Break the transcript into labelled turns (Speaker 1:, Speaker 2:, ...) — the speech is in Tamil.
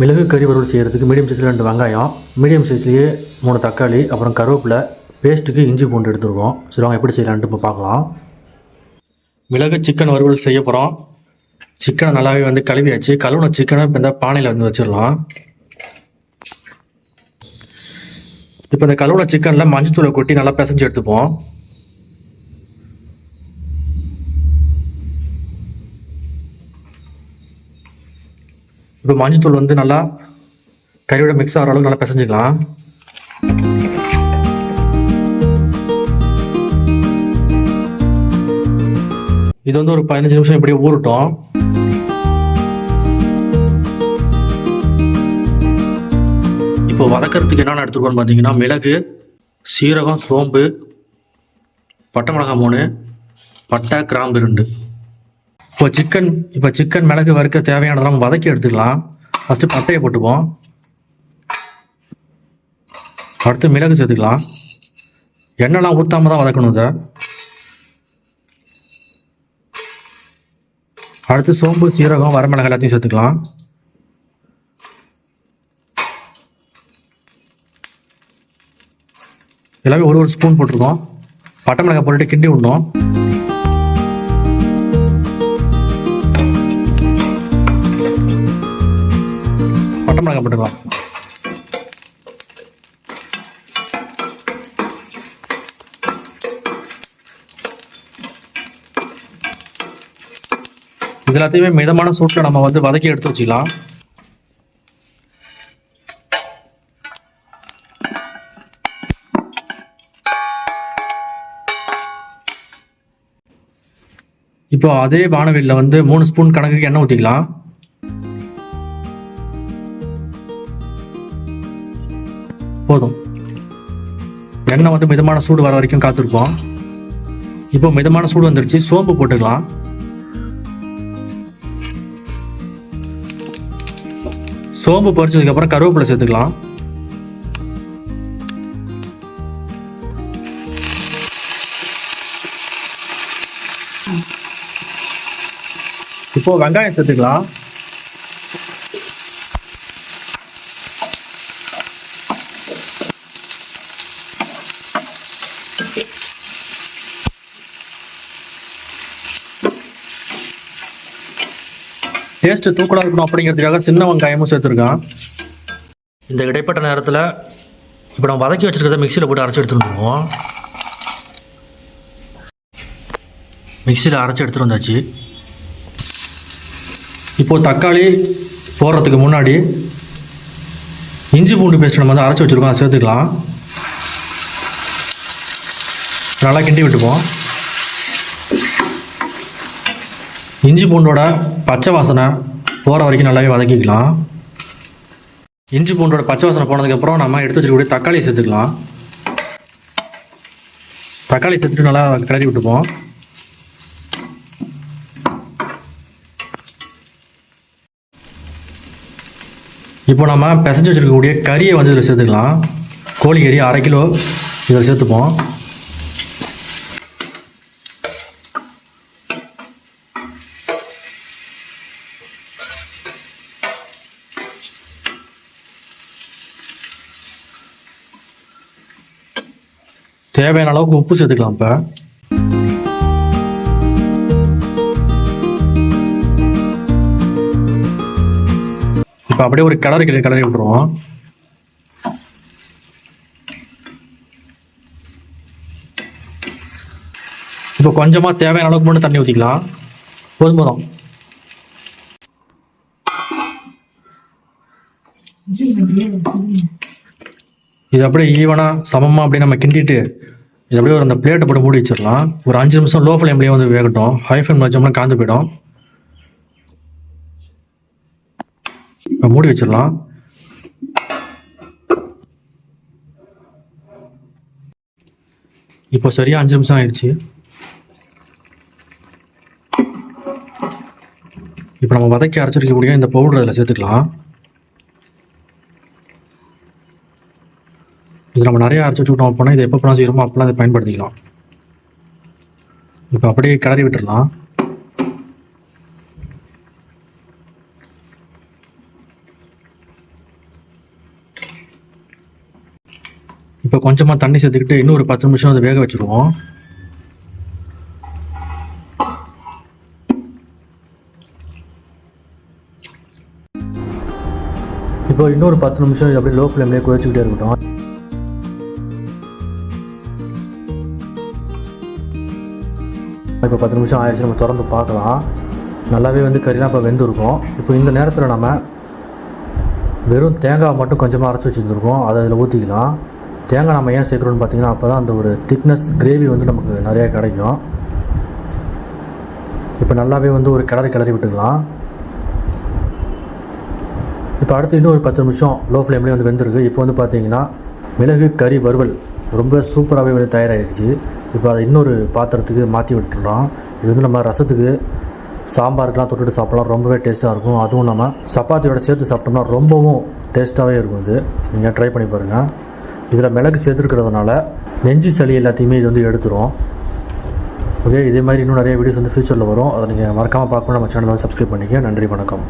Speaker 1: மிளகு கறி வறுவல் செய்கிறதுக்கு மீடியம் சைஸில் ரெண்டு வெங்காயம் மீடியம் சைஸ்லேயே மூணு தக்காளி அப்புறம் கருவேப்பிலை பேஸ்ட்டுக்கு இஞ்சி பூண்டு எடுத்துருக்கோம். சரி வாங்க எப்படி செய்யலான்ட்டு இப்போ பார்க்கலாம். மிளகு சிக்கன் வறுவல் செய்ய போகிறோம் சிக்கனை நல்லாவே வந்து கழுவியாச்சு. கழுவுன சிக்கனை இப்போ இந்த பானையில் வந்து வச்சிடலாம். இப்போ இந்த கழுவுன சிக்கனில் மஞ்சத்தூளை கொட்டி நல்லா பிசைஞ்சு எடுத்துப்போம். இப்போ மஞ்சத்தூள் வந்து நல்லா கறியோட மிக்ஸ் ஆகிற அளவுக்கு நல்லா பிசைஞ்சிக்கலாம். இது வந்து ஒரு பதினஞ்சு நிமிஷம் இப்படியே ஊறட்டும். இப்போ வதக்கிறதுக்கு என்னென்ன எடுத்துக்கோன்னு பார்த்தீங்கன்னா மிளகு சீரகம் சோம்பு பட்டை மிளகாய் மூணு பட்டை கிராம்பு ரெண்டு. இப்போ சிக்கன் இப்போ சிக்கன் மிளகு வறுக்க தேவையானதெல்லாம் வதக்கி எடுத்துக்கலாம். ஃபஸ்ட்டு பட்டையை போட்டுப்போம் அடுத்து மிளகு சேர்த்துக்கலாம். எண்ணெய்லாம் ஊற்றாம தான் வதக்கணும் இதை. அடுத்து சோம்பு சீரகம் வரமிளகு எல்லாத்தையும் சேர்த்துக்கலாம். எல்லாமே ஒரு ஒரு ஸ்பூன் போட்டிருக்கோம். பட்டை மிளகாய் போட்டுட்டு கிண்டி விடணும். மிளகாய் போட்டுக்கலாம். இது எல்லாத்தையுமே மிதமான சூட்டில் நம்ம வந்து வதக்கி எடுத்து வச்சுக்கலாம். இப்போ அதே வானவில்ல வந்து மூணு ஸ்பூன் கணக்குக்கு எண்ணெய் ஊற்றிக்கலாம் போதும். எண்ணெய் வந்து மிதமான சூடு வர வரைக்கும் காத்திருப்போம். இப்போ மிதமான சூடு வந்துருச்சு. சோம்பு போட்டுக்கலாம். சோம்பு பொரிச்சதுக்கு அப்புறம் கருவேப்பிலை சேர்த்துக்கலாம். இப்போ வெங்காயம் சேர்த்துக்கலாம். டேஸ்ட் தூக்கலாக இருக்கணும் அப்படிங்கிறதுக்காக சின்ன வெங்காயமும் சேர்த்துருக்கான். இந்த இடைப்பட்ட நேரத்தில் இப்போ நம்ம வதக்கி வச்சிருக்கிறத மிக்சியில் போட்டு அரைச்சி எடுத்துட்டு வந்துடுவோம் மிக்சியில் அரைச்சி எடுத்துட்டு வந்தாச்சு. இப்போ தக்காளி போடுறதுக்கு முன்னாடி இஞ்சி பூண்டு பேஸ்ட் நம்ம வந்து அரைச்சி வச்சுருக்கோம் அதை சேர்த்துக்கலாம். நல்லா கிண்டி விட்டுப்போம் இஞ்சி பூண்டோட பச்சை வாசனை போகிற வரைக்கும் நல்லாவே வதக்கிக்கலாம். இஞ்சி பூண்டோட பச்சை வாசனை போனதுக்கப்புறம் நம்ம எடுத்து வச்சுருக்கூடிய தக்காளி சேர்த்துக்கலாம். தக்காளி சேர்த்துட்டு நல்லா கிளறி விட்டுப்போம் இப்போ நம்ம பிசைஞ்சு வச்சுருக்கக்கூடிய கறியை வந்து இதில் சேர்த்துக்கலாம். கோழி கறி அரை கிலோ இதில் சேர்த்துப்போம். தேவையான அளவுக்கு உப்பு சேர்த்துக்கலாம் இப்போ. இப்போ அப்படியே ஒரு கிளறி கிளறி கிளறி விட்டுருவோம். இப்போ கொஞ்சமாக தேவையான அளவுக்கு மட்டும் தண்ணி ஊற்றிக்கலாம் போதும் போதும். இது அப்படியே ஈவனாக சமமாக அப்படியே நம்ம கிண்டிட்டு இது அப்படியே ஒரு அந்த பிளேட்டை போட்டு மூடி வச்சிடலாம். ஒரு அஞ்சு நிமிஷம் லோ ஃப்ளேம்லேயே வந்து வேகட்டும். ஹை ஃப்ளேம் வச்சோம்னா காந்து போயிடும். இப்போ மூடி வச்சிடலாம். இப்போ சரியாக அஞ்சு நிமிஷம் ஆயிடுச்சு. இப்போ நம்ம வதக்கி அரைச்சிருக்கக்கூடிய இந்த பவுடர் அதில் சேர்த்துக்கலாம். இது நம்ம நிறைய அரைச்சி வச்சுக்கிட்டோம் போனால் இதை எப்போ பண்ண செய்கிறோமோ அப்போலாம் அதை பயன்படுத்திக்கலாம். இப்போ அப்படியே கிளறி விட்டுடலாம். இப்போ கொஞ்சமாக தண்ணி சேர்த்துக்கிட்டு இன்னும் ஒரு பத்து நிமிஷம் அதை வேக வச்சுருவோம். இப்போ இன்னொரு பத்து நிமிஷம் அப்படியே லோ ஃப்ளேம்லேயே குறைச்சிக்கிட்டே இருக்கட்டும். இப்போ பத்து நிமிஷம் ஆயிடுச்சு நம்ம திறந்து பார்க்கலாம். நல்லாவே வந்து கறிலாம் இப்போ வெந்திருக்கும். இப்போ இந்த நேரத்தில் நம்ம வெறும் தேங்காய் மட்டும் கொஞ்சமாக அரைச்சி வச்சுருந்துருக்கோம். அதை அதில் ஊற்றிக்கலாம் தேங்காய் நம்ம ஏன் சேர்க்குறோன்னு பார்த்தீங்கன்னா அப்போ தான் அந்த ஒரு திக்னஸ் கிரேவி வந்து நமக்கு நிறையா கிடைக்கும். இப்போ நல்லாவே வந்து ஒரு கிளறி கிளறி விட்டுக்கலாம். இப்போ அடுத்து இன்னும் ஒரு பத்து நிமிஷம் லோ ஃப்ளேம்லேயே வந்து வெந்திருக்கு. இப்போ வந்து பார்த்தீங்கன்னா மிளகு கறி வறுவல் ரொம்ப சூப்பராகவே வந்து தயாராகிடுச்சு. இப்போ அதை இன்னொரு பாத்திரத்துக்கு மாற்றி விட்டுறோம் இது வந்து நம்ம ரசத்துக்கு சாம்பாருக்கெலாம் தொட்டுட்டு சாப்பிட்லாம். ரொம்பவே டேஸ்ட்டாக இருக்கும். அதுவும் நம்ம சப்பாத்தியோட சேர்த்து சாப்பிட்டோம்னா ரொம்பவும் டேஸ்ட்டாகவே இருக்கும் இது. நீங்கள் ட்ரை பண்ணி பாருங்கள் இதில் மிளகு சேர்த்துருக்கிறதுனால நெஞ்சு சளி எல்லாத்தையுமே இது வந்து எடுத்துரும். ஓகே இதே மாதிரி இன்னும் நிறைய வீடியோஸ் வந்து ஃபியூச்சரில் வரும். அதை நீங்கள் மறக்காமல் பார்க்கணும் நம்ம சேனலை வந்து சப்ஸ்கிரைப் பண்ணிக்க. நன்றி வணக்கம்.